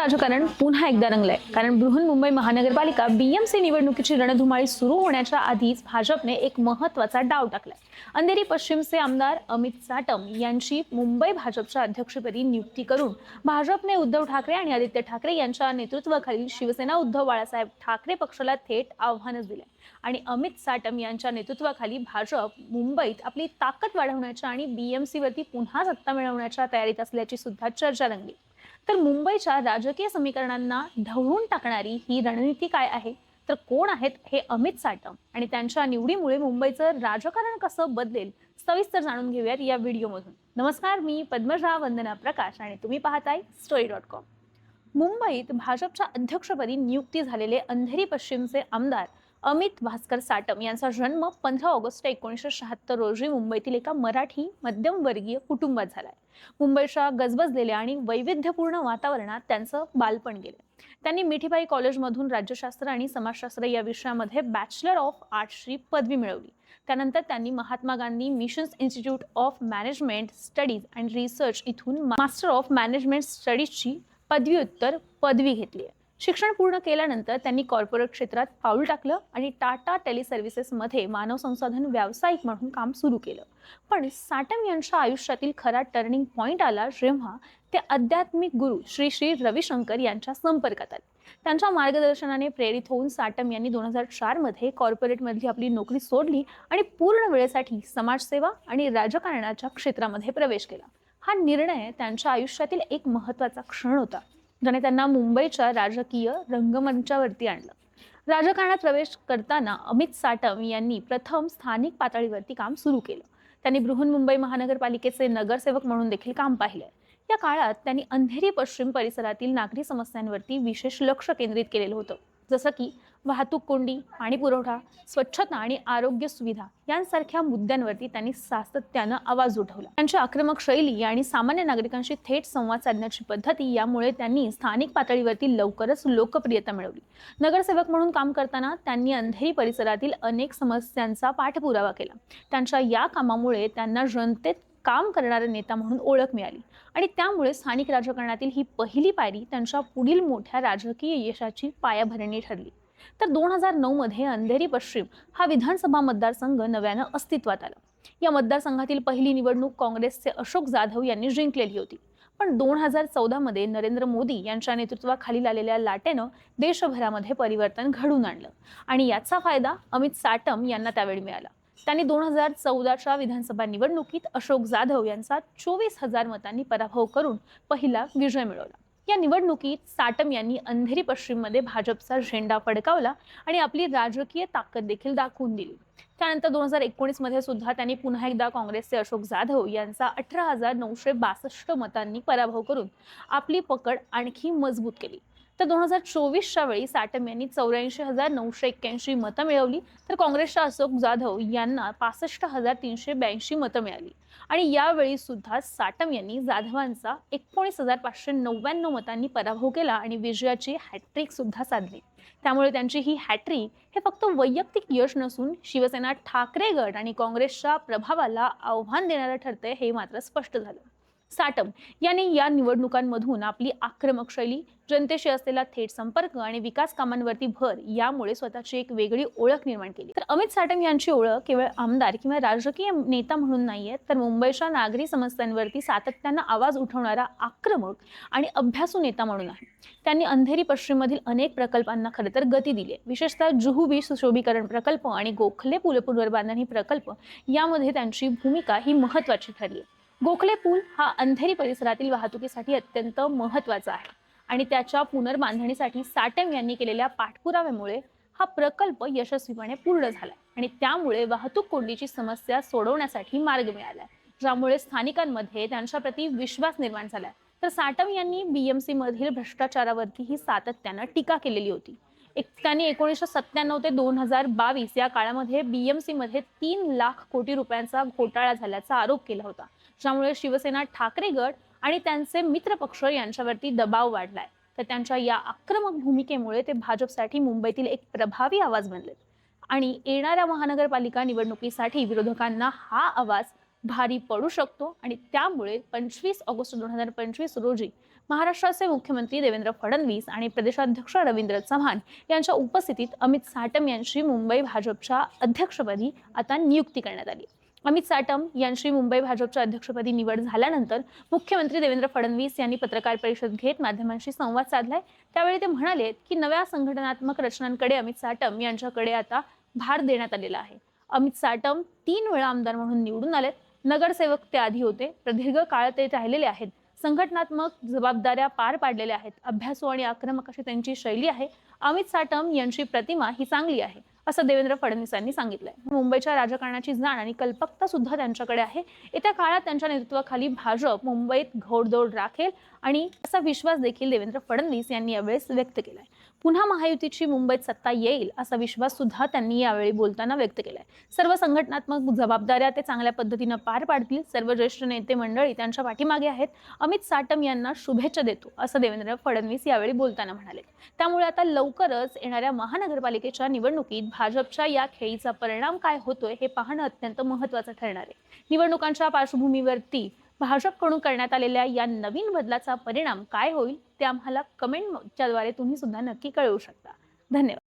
राजकारण पुन्हा एकदा रंगलंय. कारण बृहन्मुंबई महानगरपालिका बीएमसी निवडणुकीची रणधुमाळी सुरू होण्याच्या आधीच भाजपने एक महत्त्वाचा डाव टाकलाय. अंधेरी पश्चिमचे आमदार अमित साटम यांची मुंबई भाजपच्या अध्यक्षपदी नियुक्ती करून भाजपने उद्धव ठाकरे आणि आदित्य ठाकरे यांच्या नेतृत्वाखालील शिवसेना उद्धव बाळासाहेब ठाकरे पक्षाला थेट आव्हानच दिले आणि अमित साटम यांच्या नेतृत्वाखाली भाजप मुंबईत आपली ताकद वाढवण्याच्या आणि बीएमसीवरती पुन्हा सत्ता मिळवण्याच्या तयारीत असल्याची सुद्धा चर्चा रंगली. तर मुंबईच्या राजकीय समीकरणांना ढवळून टाकणारी ही रणनीती काय आहे? तर कोण आहेत हे अमित साटम? आणि त्यांच्या निवडीमुळे मुंबईचं राजकारण कसं बदलेल? सविस्तर जाणून घेऊयात या व्हिडिओमधून. नमस्कार मी पद्मजा वंदना प्रकाश आणि तुम्ही पाहताय स्टोरी डॉट कॉम मुंबईत भाजपच्या अध्यक्षपदी नियुक्ती झालेले अंधेरी पश्चिमचे आमदार अमित भास्कर साटम यांचा जन्म पंधरा ऑगस्ट एकोणीसशे शहात्तर रोजी मुंबईतील एका मराठी मध्यमवर्गीय कुटुंबात झाला आहे मुंबईच्या गजबजलेल्या आणि वैविध्यपूर्ण वातावरणात त्यांचं बालपण गेलं त्यांनी मिठीबाई कॉलेजमधून राज्यशास्त्र आणि समाजशास्त्र या विषयामध्ये बॅचलर ऑफ आर्ट्सची पदवी मिळवली. त्यानंतर त्यांनी Mahatma Gandhi missions institute of management studies and research इथून मास्टर ऑफ मॅनेजमेंट स्टडीजची पदव्युत्तर पदवी घेतली आहे. शिक्षण पूर्ण केल्यानंतर त्यांनी कॉर्पोरेट क्षेत्रात पाऊल टाकलं आणि टाटा टेलिसर्व्हिसेसमध्ये मानव संसाधन व्यावसायिक म्हणून काम सुरू केलं. पण साटम यांच्या आयुष्यातील खरा टर्निंग पॉईंट आला जेव्हा ते आध्यात्मिक गुरु श्री श्री रविशंकर यांच्या संपर्कात आले. त्यांच्या मार्गदर्शनाने प्रेरित होऊन साटम यांनी दोन हजार चारमध्ये कॉर्पोरेटमधली आपली नोकरी सोडली आणि पूर्ण वेळेसाठी समाजसेवा आणि राजकारणाच्या क्षेत्रामध्ये प्रवेश केला. हा निर्णय त्यांच्या आयुष्यातील एक महत्त्वाचा क्षण होता. ज्याने त्यांना मुंबईच्या राजकीय रंगमंचावरती आणलं. राजकारणात प्रवेश करताना अमित साटम यांनी प्रथम स्थानिक पातळीवरती काम सुरू केलं. त्यांनी बृहन्मुंबई महानगरपालिकेचे नगरसेवक म्हणून देखील काम पाहिलं या काळात त्यांनी अंधेरी पश्चिम परिसरातील नागरी समस्यांवरती विशेष लक्ष केंद्रित केलेलं होतं. जसं की वाहतूक कोंडी पाणी पुरवठा स्वच्छता आणि आरोग्य सुविधा यांसारख्या मुद्द्यांवरती त्यांनी सातत्यानं आवाज उठवला. त्यांची आक्रमक शैली आणि सामान्य नागरिकांशी थेट संवाद साधण्याची पद्धती यामुळे त्यांनी स्थानिक पातळीवरती लवकरच लोकप्रियता मिळवली. नगरसेवक म्हणून काम करताना त्यांनी अंधेरी परिसरातील अनेक समस्यांचा पाठपुरावा केला. त्यांच्या या कामामुळे त्यांना जनतेत काम करणारा नेता म्हणून ओळख मिळाली. आणि त्यामुळे स्थानिक राजकारणातील ही पहिली पायरी त्यांच्या पुढील मोठ्या राजकीय यशाची पायाभरणी ठरली. तर दोन हजार नऊमध्ये अंधेरी पश्चिम हा विधानसभा मतदारसंघ नव्यानं अस्तित्वात आला. या मतदारसंघातील पहिली निवडणूक काँग्रेसचे अशोक जाधव यांनी जिंकलेली होती. पण दोन हजार चौदामध्ये नरेंद्र मोदी यांच्या नेतृत्वाखालील आलेल्या लाटेनं देशभरामध्ये परिवर्तन घडून आणलं. आणि याचा फायदा अमित साटम यांना त्यावेळी मिळाला. त्यांनी दोन हजार चौदाच्या विधानसभा निवडणुकीत अशोक जाधव यांचा चोवीस हजार मतांनी पराभव करून पहिला विजय मिळवला. या निवडणुकीत साटम यांनी अंधेरी पश्चिममध्ये भाजपचा झेंडा फडकावला आणि आपली राजकीय ताकद देखील दाखवून दिली. त्यानंतर दोन हजार एकोणीसमध्ये सुद्धा त्यांनी पुन्हा एकदा काँग्रेसचे अशोक जाधव यांचा अठरा हजार नऊशे बासष्ट मतांनी पराभव करून आपली पकड आणखी मजबूत केली. तर दोन हजार चोवीसच्या वेळी साटम यांनी चौऱ्याऐंशी हजार नऊशे एक्क्याऐंशी मतं मिळवली. तर काँग्रेसच्या अशोक जाधव यांना पासष्ट हजार तीनशे ब्याऐंशी मतं मिळाली. आणि यावेळी सुद्धा साटम यांनी जाधवांचा एकोणीस हजार पाचशे नव्याण्णव मतांनी पराभव केला आणि विजयाची हॅट्रिक सुद्धा साधली. त्यामुळे त्यांची ही हॅट्रिक हे फक्त वैयक्तिक यश नसून शिवसेना ठाकरे गट आणि काँग्रेसच्या प्रभावाला आव्हान देणारं ठरतंय हे मात्र स्पष्ट झालं. साटम यांनी या निवडणुकांमधून आपली आक्रमक शैली जनतेशी असलेला थेट संपर्क आणि विकास कामांवरती भर यामुळे स्वतःची एक वेगळी ओळख निर्माण केली. तर अमित साटम यांची ओळख केवळ आमदार किंवा राजकीय नेता म्हणून नाहीये तर मुंबईच्या नागरी समस्यांवरती सातत्यानं आवाज उठवणारा आक्रमक आणि अभ्यासू नेता म्हणून आहे. त्यांनी अंधेरी पश्चिममधील अनेक प्रकल्पांना खरं तर गती दिली विशेषतः जुहू बीच सुशोभीकरण प्रकल्प आणि गोखले पुल पुनर्बांधणी प्रकल्प यामध्ये त्यांची भूमिका ही महत्वाची ठरली आहे गोखले पूल हा अंधेरी परिसरातील वाहतुकीसाठी अत्यंत महत्त्वाचा आहे. आणि त्याच्या पुनर्बांधणीसाठी साटम यांनी केलेल्या पाठपुराव्यामुळे हा प्रकल्प यशस्वीपणे पूर्ण झाला आणि त्यामुळे वाहतूक कोंडीची समस्या सोडवण्यासाठी मार्ग मिळाला ज्यामुळे स्थानिकांमध्ये त्यांच्याप्रती विश्वास निर्माण झाला तर साटम यांनी बीएमसी मधील भ्रष्टाचारावरती ही सातत्यानं टीका केलेली होती. एक त्यांनी एकोणीसशे सत्त्याण्णव ते दोन हजार बावीस या काळामध्ये बीएमसी मध्ये तीन लाख कोटी रुपयांचा घोटाळा झाल्याचा आरोप केला होता. ज्यामुळे शिवसेना ठाकरे गट आणि त्यांचे मित्रपक्ष यांच्यावरती दबाव वाढलाय. तर त्यांच्या या आक्रमक भूमिकेमुळे ते भाजपसाठी मुंबईतील एक प्रभावी आवाज बनले आणि येणाऱ्या महानगरपालिका निवडणुकीसाठी विरोधकांना हा आवाज भारी पडू शकतो आणि त्यामुळे पंचवीस ऑगस्ट दोन हजार पंचवीस रोजी महाराष्ट्राचे मुख्यमंत्री देवेंद्र फडणवीस आणि प्रदेशाध्यक्ष रवींद्र चव्हाण यांच्या उपस्थितीत अमित साटम यांची मुंबई भाजपच्या अध्यक्षपदी आता नियुक्ती करण्यात आली अमित साटम यांची मुंबई भाजपच्या अध्यक्षपदी निवड झाल्यानंतर मुख्यमंत्री देवेंद्र फडणवीस यांनी पत्रकार परिषद घेत माध्यमांशी संवाद साधलाय. त्यावेळी ते म्हणाले की नव्या संघटनात्मक रचनांकडे अमित साटम यांच्याकडे आता भार देण्यात आलेला आहे. अमित साटम तीन वेळा आमदार म्हणून निवडून आलेत. नगरसेवक ते आधी होते. प्रदीर्घ काळ ते राहिलेले आहेत. संघटनात्मक जबाबदाऱ्या पार पाडलेल्या आहेत. अभ्यासू आणि आक्रमक अशी त्यांची शैली आहे. अमित साटम यांची प्रतिमा ही चांगली आहे. असं देवेंद्र फडणवीस यांनी सांगितलंय. मुंबईच्या राजकारणाची जाण आणि कल्पकता सुद्धा त्यांच्याकडे आहे. येत्या काळात त्यांच्या नेतृत्वाखाली भाजप मुंबईत घोडदौड राखेल आणि असा विश्वास देखील देवेंद्र फडणवीस यांनी यावेळेस व्यक्त केलाय. पुन्हा महायुतीची मुंबईत सत्ता येईल असा विश्वास सुद्धा त्यांनी यावेळी बोलताना व्यक्त केलाय. सर्व संघटनात्मक जबाबदाऱ्या ते चांगल्या पद्धतीनं पार पाडतील. सर्व ज्येष्ठ नेते मंडळी त्यांच्या पाठीमागे आहेत. अमित साटम यांना शुभेच्छा देतो असं देवेंद्र फडणवीस यावेळी बोलताना म्हणाले. त्यामुळे आता लवकरच येणाऱ्या महानगरपालिकेच्या निवडणुकीत भाजपच्या या खेळीचा परिणाम काय होतोय हे पाहणं अत्यंत महत्वाचं ठरणार आहे. निवडणुकांच्या पार्श्वभूमीवरती भाजपकडून करण्यात आलेल्या या नवीन बदलाचा परिणाम काय होईल ते आम्हाला कमेंटच्या द्वारे तुम्ही सुद्धा नक्की कळवू शकता. धन्यवाद.